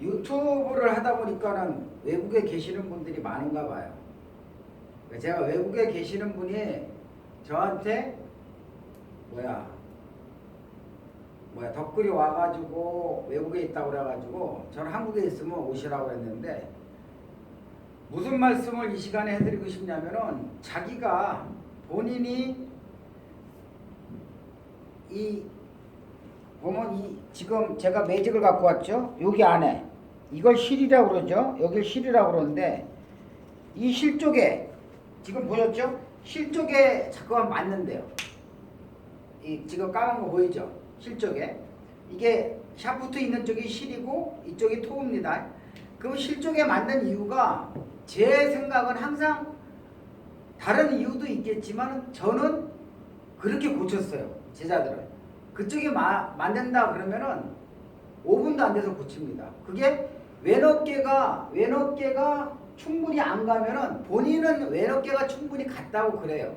유튜브를 하다 보니까는 외국에 계시는 분들이 많은가 봐요. 제가 외국에 계시는 분이 저한테 뭐야 뭐야 덧글이 와가지고 외국에 있다고 그래가지고 저는 한국에 있으면 오시라고 했는데 무슨 말씀을 이 시간에 해드리고 싶냐면은 자기가 본인이 이 보면 이 지금 제가 매직을 갖고 왔죠 여기 안에 이걸 실이라고 그러죠? 여길 실이라고 그러는데 이 실 쪽에 지금 보셨죠? 실 쪽에 자꾸만 맞는데요. 이 지금 까만 거 보이죠? 실 쪽에. 이게 샤프트 있는 쪽이 실이고 이쪽이 토입니다. 그럼 실 쪽에 맞는 이유가 제 생각은 항상 다른 이유도 있겠지만 저는 그렇게 고쳤어요 제자들은 그쪽에 마, 맞는다 그러면은 5분도 안 돼서 고칩니다. 그게 왼어깨가 왼어깨가 충분히 안 가면은 본인은 왼어깨가 충분히 갔다고 그래요.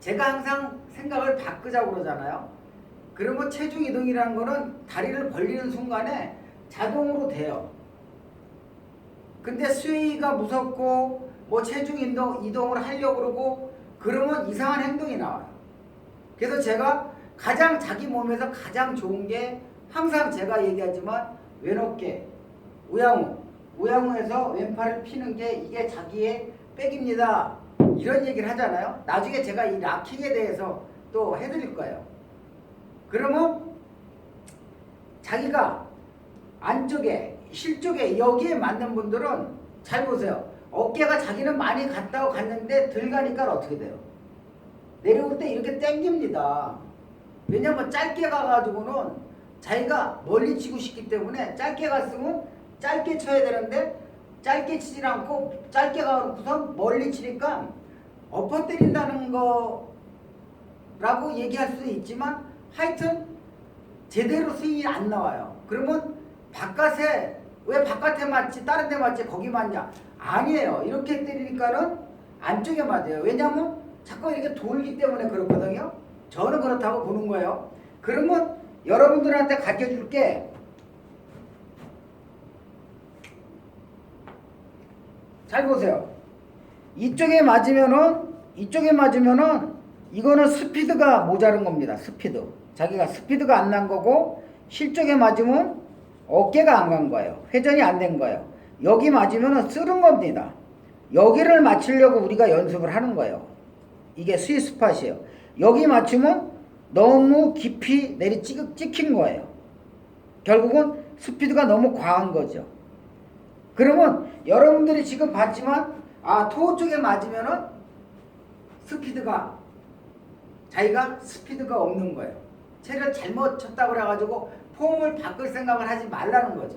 제가 항상 생각을 바꾸자고 그러잖아요. 그러면 체중 이동이라는 거는 다리를 벌리는 순간에 자동으로 돼요. 근데 스웨이가 무섭고 뭐 체중 이동, 이동을 하려고 그러고 그러면 이상한 행동이 나와요. 그래서 제가 가장 자기 몸에서 가장 좋은 게 항상 제가 얘기하지만 왼어깨, 우양우, 우양우에서 왼팔을 피는 게 이게 자기의 백입니다. 이런 얘기를 하잖아요. 나중에 제가 이 락킹에 대해서 또 해드릴 거예요. 그러면 자기가 안쪽에 실쪽에 여기에 맞는 분들은 잘 보세요. 어깨가 자기는 많이 갔다고 갔는데 들 가니까 어떻게 돼요? 내려올 때 이렇게 땡깁니다. 왜냐면 짧게 가가지고는 자기가 멀리 치고 싶기 때문에 짧게 갔으면 짧게 쳐야 되는데 짧게 치질 않고 짧게 가고선 멀리 치니까 엎어 때린다는 거라고 얘기할 수도 있지만 하여튼 제대로 스윙이 안 나와요. 그러면 바깥에 왜 바깥에 맞지 다른 데 맞지 거기 맞냐? 아니에요. 이렇게 때리니까는 안쪽에 맞아요. 왜냐면 자꾸 이렇게 돌기 때문에 그렇거든요. 저는 그렇다고 보는 거예요. 그러면 여러분들한테 가르쳐 줄게. 잘 보세요. 이쪽에 맞으면은 이쪽에 맞으면은 이거는 스피드가 모자른 겁니다. 스피드. 자기가 스피드가 안 난 거고 실쪽에 맞으면 어깨가 안 간 거예요. 회전이 안 된 거예요. 여기 맞으면 쓰는 겁니다. 여기를 맞추려고 우리가 연습을 하는 거예요. 이게 스위스팟이에요. 여기 맞추면 너무 깊이 내리 찍, 찍힌 거예요. 결국은 스피드가 너무 과한 거죠. 그러면 여러분들이 지금 봤지만 아 토 쪽에 맞으면은 스피드가 자기가 스피드가 없는 거예요. 체를 잘못 쳤다고 그래가지고 폼을 바꿀 생각을 하지 말라는 거죠.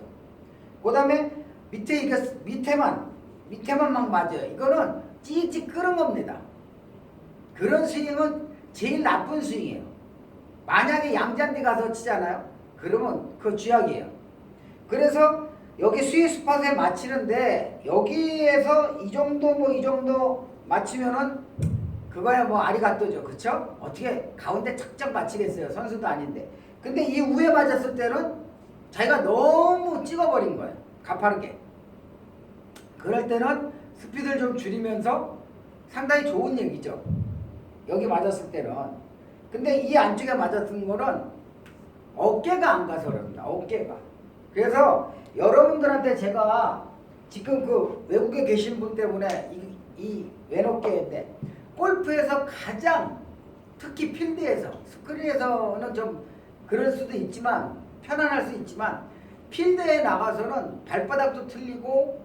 그 다음에 밑에 이게 밑에만 밑에만 막 맞아요. 이거는 찌익찌익 끄는 겁니다. 그런 스윙은 제일 나쁜 스윙이에요. 만약에 양잔디 가서 치잖아요. 그러면 그거 쥐약이에요. 그래서 여기 스윙 스팟에 맞히는데 여기에서 이 정도 뭐 이 정도 맞추면은 그거야 뭐 아리가또죠. 그쵸? 어떻게 가운데 착착 맞히겠어요. 선수도 아닌데. 근데 이 위에 맞았을 때는 자기가 너무 찍어버린 거예요. 가파르게. 그럴 때는 스피드를 좀 줄이면서 상당히 좋은 얘기죠. 여기 맞았을 때는. 근데 이 안쪽에 맞았던 거는 어깨가 안 가서 그럽니다. 어깨가. 그래서 여러분들한테 제가 지금 그 외국에 계신 분 때문에 이, 이 왼어깨인데 골프에서 가장 특히 필드에서 스크린에서는 좀 그럴 수도 있지만 편안할 수 있지만 필드에 나가서는 발바닥도 틀리고